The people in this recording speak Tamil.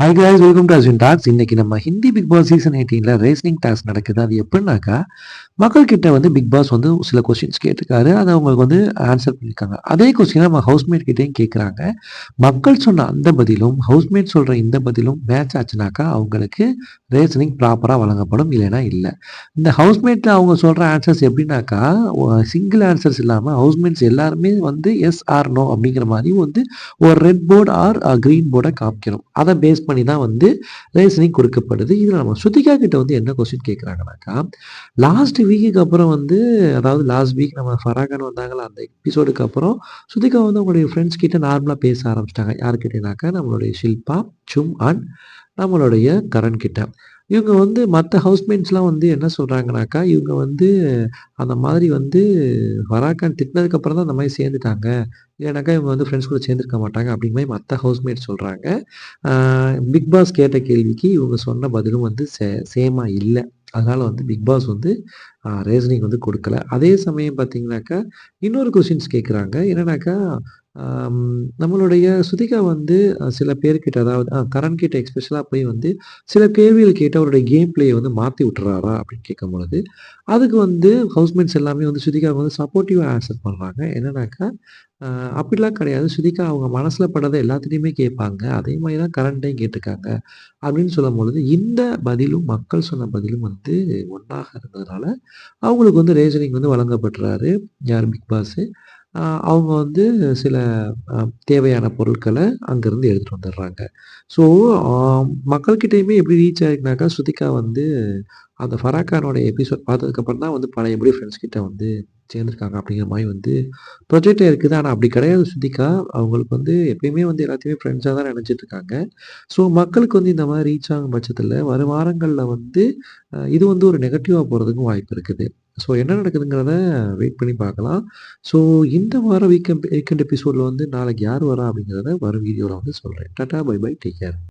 Hi guys welcome to Ashwin talks இன்னைக்கு நம்ம ஹிந்தி பிக் பாஸ் சீசன் எயிட்டீனில் ரேஸ்லிங் டாஸ்க் நடக்குது. அது எப்படின்னாக்கா மக்கள் கிட்டே வந்து பிக் பாஸ் வந்து சில கொஸ்டின்ஸ் கேட்டிருக்காரு. அதை அவங்களுக்கு வந்து ஆன்சர் பண்ணியிருக்காங்க. அதே கொஸ்டின் நம்ம ஹவுஸ்மேட் கிட்டேயும் கேட்குறாங்க மக்கள் சொன்ன அந்த பதிலும் ஹவுஸ்மேட் சொல்கிற இந்த பதிலும் மேட்ச் ஆச்சுனாக்கா அவங்களுக்கு ரேஸ்லிங் ப்ராப்பராக வழங்கப்படும் இல்லைனா இல்லை. இந்த ஹவுஸ்மேட்டில் அவங்க சொல்கிற ஆன்சர்ஸ் எப்படின்னாக்கா சிங்கிள் ஆன்சர்ஸ் இல்லாமல் ஹவுஸ்மேட்ஸ் எல்லாருமே வந்து எஸ் ஆர் நோ அப்படிங்கிற மாதிரி வந்து ஒரு ரெட் போர்டு ஆர் க்ரீன் போர்டை காமிக்கணும். அதை பேஸ் பண்ணி தான் வந்து ரீசனிங் கொடுக்கப்படுது. இதில் நம்ம ஸ்ருதிகா கிட்ட வந்து என்ன கொஸ்டின் கேட்குறாங்கனாக்கா லாஸ்ட் வீக்குக்கு அப்புறம் வந்து அதாவது லாஸ்ட் வீக் நம்ம ஃபராகான் வந்தாங்களா அந்த எபிசோடுக்கு அப்புறம் ஸ்ருதிகா வந்து அவங்களுடைய ஃப்ரெண்ட்ஸ் கிட்ட நார்மலாக பேச ஆரம்பிச்சிட்டாங்க. யாருக்கிட்டனாக்கா நம்மளுடைய ஷில்பா சும் அண்ட் நம்மளுடைய கரண் கிட்ட. இவங்க வந்து மற்ற ஹவுஸ்மேட்ஸ்லாம் வந்து என்ன சொல்கிறாங்கனாக்கா இவங்க வந்து அந்த மாதிரி வந்து வராக்கான் திட்டினதுக்கப்புறம் தான் அந்த மாதிரி சேர்ந்துட்டாங்க. இல்லைனாக்கா இவங்க வந்து ஃப்ரெண்ட்ஸ் கூட சேர்ந்துருக்க மாட்டாங்க அப்படிங்கிற மாதிரி மற்ற ஹவுஸ்மேட் சொல்கிறாங்க பிக் பாஸ் கேட்ட கேள்விக்கு இவங்க சொன்ன பதிலும் வந்து சே சேமாக இல்லை. அதனால் வந்து பிக் பாஸ் வந்து ரீசனிங் வந்து கொடுக்கல. அதே சமயம் பார்த்தீங்கன்னாக்கா இன்னொரு கொஷின்ஸ் கேட்குறாங்க என்னன்னாக்கா நம்மளுடைய சுதிகா வந்து சில பேர்கிட்ட அதாவது கரண் கிட்ட எக்ஸ்பெஷலாக போய் வந்து சில கேள்விகள் கேட்டு அவருடைய கேம் பிளேயை வந்து மாற்றி விட்டுறாரா அப்படின்னு கேட்கும் பொழுது அதுக்கு வந்து ஹவுஸ்மேட்ஸ் எல்லாமே வந்து சுதிகா வந்து சப்போர்ட்டிவாக ஆன்சர் பண்ணுறாங்க என்னன்னாக்கா அப்படிலாம் கிடையாது. சுதிகா அவங்க மனசில் படதை எல்லாத்துலேயுமே கேட்பாங்க. அதே மாதிரி தான் கரண்ட்டையும் கேட்டிருக்காங்க அப்படின்னு சொல்லும் பொழுது இந்த பதிலும் மக்கள் சொன்ன பதிலும் வந்து ஒன்றாக இருந்ததுனால அவங்களுக்கு வந்து ரேஷனிங் வந்து வழங்கப்படுறாரு யார்? Big boss. அவங்க வந்து சில தேவையான பொருட்களை அங்கேருந்து எடுத்துகிட்டு வந்துடுறாங்க. ஸோ மக்கள்கிட்டையுமே எப்படி ரீச் ஆகிருக்குனாக்கா ஸ்ருதிகா வந்து அந்த ஃபராக்கானோட எபிசோட் பார்த்ததுக்கப்புறம் தான் வந்து பழைய எப்படி ஃப்ரெண்ட்ஸ் கிட்ட வந்து சேர்ந்துருக்காங்க அப்படிங்கிற மாதிரி வந்து ப்ரொஜெக்டே இருக்குது. ஆனால் அப்படி கிடையாது ஸ்ருதிகா. அவங்களுக்கு வந்து எப்பயுமே வந்து எல்லாத்தையுமே ஃப்ரெண்ட்ஸாக தான் நினச்சிட்டு இருக்காங்க. ஸோ மக்களுக்கு வந்து இந்த மாதிரி ரீச் ஆகும் பட்சத்தில் வரும் வாரங்களில் வந்து இது வந்து ஒரு நெகட்டிவாக போகிறதுக்கும் வாய்ப்பு இருக்குது. ஸோ என்ன நடக்குதுங்கிறத வெயிட் பண்ணி பார்க்கலாம். ஸோ இந்த வாரம் வீக்கெண்ட் வீக்கெண்ட் எபிசோடில் வந்து நாளைக்கு யார் வரா அப்படிங்கிறத வரும் வீடியோவில் வந்து சொல்கிறேன் tata bye bye take care